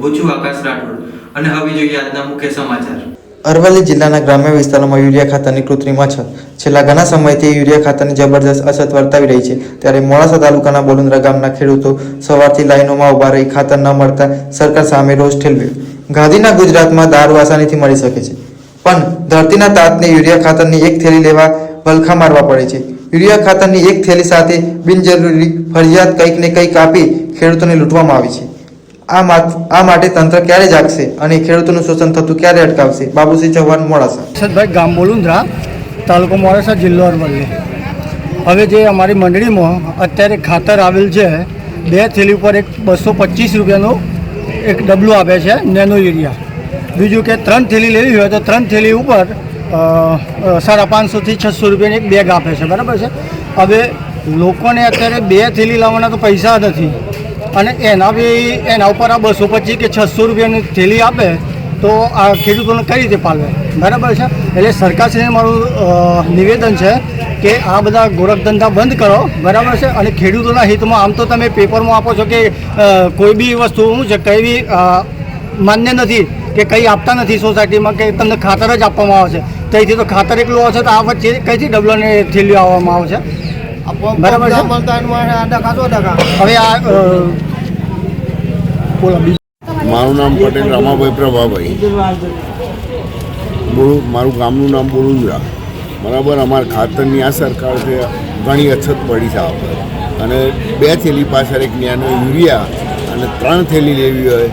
હું છું આકાશ રાઠોડ અને હવે જોઈએ આજના મુખ્ય સમાચાર. અરવલ્લી જિલ્લાના ગ્રામ્ય વિસ્તારોમાં યુરિયા ખાતરની કૃત્રિમ અછત. છેલ્લા ઘણા સમયથી યુરિયા ખાતરની જબરદસ્ત અછત વર્તાવી રહી છે. ત્યારે મોડાસા તાલુકાના બોલુંદ્રા ગામના ખેડૂતો સવારથી લાઈનોમાં ઊભા રહી ખાતર ન મળતા સરકાર સામે રોષ ઠેલવ્યો. ગાંધીના ગુજરાતમાં દારૂ આસાનીથી મળી શકે છે. પણ ધરતીના તાતને યુરિયા ખાતરની એક થેલી લેવા વલખા મારવા પડે છે. યુરિયા ખાતરની એક થેલી સાથે બિનજરૂરી ફરજિયાત કંઈક ને કંઈક આપી ખેડૂતોને લૂંટવામાં આવી છે. આ આ માટે તંત્ર ક્યારે જાગશે અને ખેડૂતોનું શોષણ થતું ક્યારે અટકાવશે? બાબુસિંહ ચૌહાણ, મોડાસા. સદભાઈ ગામ બોલુંદ્રા તાલુકો મોડાસા, જિલ્લો અરવલ્લી. હવે જે અમારી મંડળીમાં અત્યારે ખાતર આવેલ છે, બે થેલી ઉપર એક બસો પચીસ રૂપિયાનું એક ડબલું આપે છે નેનો યુરિયા. બીજું કે ત્રણ થેલી લેવી હોય તો ત્રણ થેલી ઉપર સાડા પાંચસોથી છસો રૂપિયાની એક બેગ આપે છે, બરાબર છે? હવે લોકોને અત્યારે બે થેલી લાવવાના તો પૈસા નથી. અને એના બી, એના ઉપર આ બસો પચીસ કે છસો રૂપિયાની થેલી આપે તો આ ખેડૂતોને કઈ રીતે પાલવે? બરાબર છે? એટલે સરકારશ્રીને મારું નિવેદન છે કે આ બધા ગોરખધંધા બંધ કરો, બરાબર છે? અને ખેડૂતોના હિતમાં, આમ તો તમે પેપરમાં આપો છો કે કોઈ બી વસ્તુ શું છે કઈ બી માન્ય નથી કે કંઈ આપતા નથી સોસાયટીમાં કે તમને ખાતર જ આપવામાં આવે છે. ત્યાંથી તો ખાતર એકલું આવશે તો આ વચ્ચે કઈથી ડબલોને થેલીઓ આવવામાં આવે છે? બરાબર છે? હવે આ બોલો બીજું. મારું નામ પટેલ રમાભાઈ પ્રભાભાઈ. બોલું મારું ગામનું નામ બોલુંદ્રા બરાબર અમારા ખાતરની આ સરકાર છે ઘણી અછત પડી છે આપણે અને બે થેલી પાછળ એક ન્યાનો યુરિયા અને ત્રણ થેલી લેવી હોય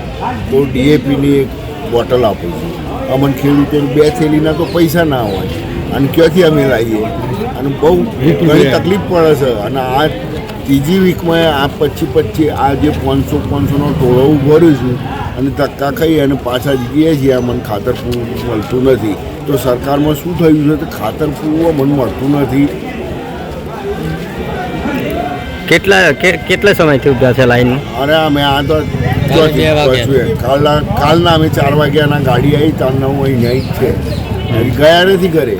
તો ડીએપીની એક બોટલ આપું છું. અમને ખેડૂતોને બે થેલીના તો પૈસા ના હોય. અને ક્યાંથી અમે લાવીએ? અને બહુ ઘણી તકલીફ પડે છે. અને આ ત્રીજી વીકમાં આ પચી પચી આ જે પાંચસો પાંચસોનો ટોળો રહ્યું છું અને ધક્કા ખાઈ અને પાછા જઈએ છીએ. આ મને ખાતર પૂરું મળતું નથી. તો સરકારમાં શું થયું છે? તો ખાતર પૂરું મને મળતું નથી. કેટલા કેટલા સમયથી ઊભા છે લાઈન અરે અમે આ તો કાલના કાલના અમે ચાર વાગ્યાના ગાડી આવી ત્યારના હું અહીં નહીં જ છે ગયા નથી ઘરે.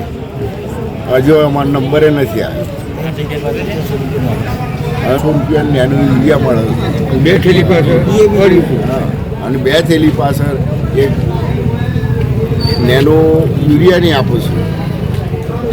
હજુ અમારો નંબરે નથી આવ્યો. સો રૂપિયા નેનું યુરિયા મળે. બે થેલી પાછળ અને બે થેલી પાછળ એક નેનો યુરિયાની આપું છું.